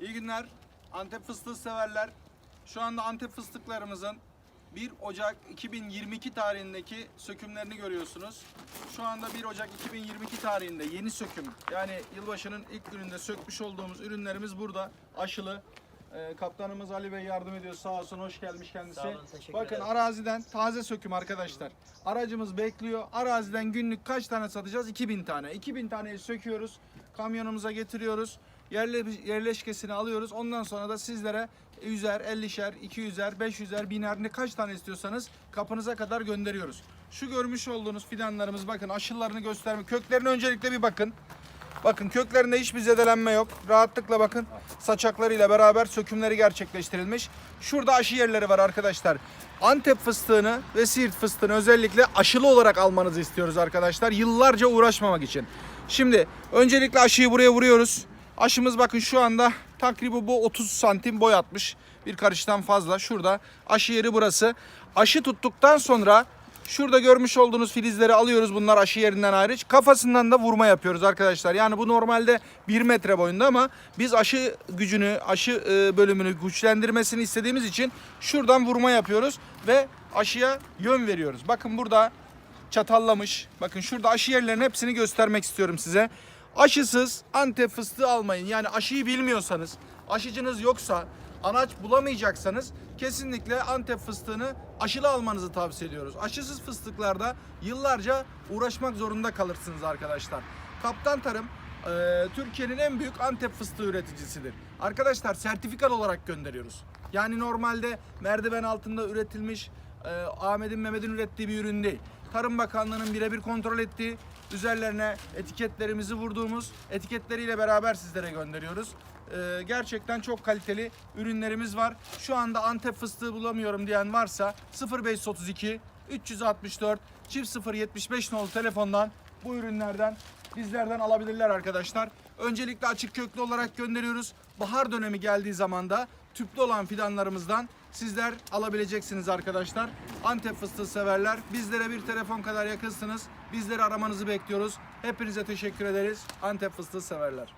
İyi günler. Antep fıstığı severler. Şu anda Antep fıstıklarımızın 1 Ocak 2022 tarihindeki sökümlerini görüyorsunuz. Şu anda 1 Ocak 2022 tarihinde yeni söküm yani yılbaşının ilk gününde sökmüş olduğumuz ürünlerimiz burada aşılı. Ee, kaptanımız Ali Bey yardım ediyor sağ olsun hoş gelmiş kendisi. Sağ olun, teşekkür Bakın ederim. araziden taze söküm arkadaşlar. Aracımız bekliyor. Araziden günlük kaç tane satacağız? 2000 tane. 2000 taneyi söküyoruz. Kamyonumuza getiriyoruz. Yerle, yerleşkesini alıyoruz. Ondan sonra da sizlere 100'er, 50'şer, 200'er, 500'er, 1000'er ne kaç tane istiyorsanız kapınıza kadar gönderiyoruz. Şu görmüş olduğunuz fidanlarımız bakın aşılarını gösterme. Köklerine öncelikle bir bakın. Bakın köklerinde hiçbir zedelenme yok. Rahatlıkla bakın saçaklarıyla beraber sökümleri gerçekleştirilmiş. Şurada aşı yerleri var arkadaşlar. Antep fıstığını ve Siirt fıstığını özellikle aşılı olarak almanızı istiyoruz arkadaşlar. Yıllarca uğraşmamak için. Şimdi öncelikle aşıyı buraya vuruyoruz. Aşımız bakın şu anda takribi bu 30 santim boy atmış. Bir karıştan fazla. Şurada aşı yeri burası. Aşı tuttuktan sonra Şurada görmüş olduğunuz filizleri alıyoruz bunlar aşı yerinden hariç. Kafasından da vurma yapıyoruz arkadaşlar. Yani bu normalde 1 metre boyunda ama biz aşı gücünü, aşı e, bölümünü güçlendirmesini istediğimiz için şuradan vurma yapıyoruz ve aşıya yön veriyoruz. Bakın burada çatallamış. Bakın şurada aşı yerlerinin hepsini göstermek istiyorum size. Aşısız Antep fıstığı almayın. Yani aşıyı bilmiyorsanız, aşıcınız yoksa, anaç bulamayacaksanız kesinlikle Antep fıstığını aşılı almanızı tavsiye ediyoruz. Aşısız fıstıklarda yıllarca uğraşmak zorunda kalırsınız arkadaşlar. Kaptan Tarım e, Türkiye'nin en büyük Antep fıstığı üreticisidir. Arkadaşlar sertifikalı olarak gönderiyoruz. Yani normalde merdiven altında üretilmiş e, Ahmet'in Mehmet'in ürettiği bir ürün değil. Tarım Bakanlığı'nın birebir kontrol ettiği, üzerlerine etiketlerimizi vurduğumuz etiketleriyle beraber sizlere gönderiyoruz. E, gerçekten çok kaliteli ürünlerimiz var. Şu anda Antep fıstığı bulamıyorum diyen varsa 0532 364 çift 075 nolu telefondan bu ürünlerden bizlerden alabilirler arkadaşlar. Öncelikle açık köklü olarak gönderiyoruz. Bahar dönemi geldiği zaman da tüplü olan fidanlarımızdan sizler alabileceksiniz arkadaşlar. Antep fıstığı severler. Bizlere bir telefon kadar yakınsınız. Bizleri aramanızı bekliyoruz. Hepinize teşekkür ederiz. Antep fıstığı severler.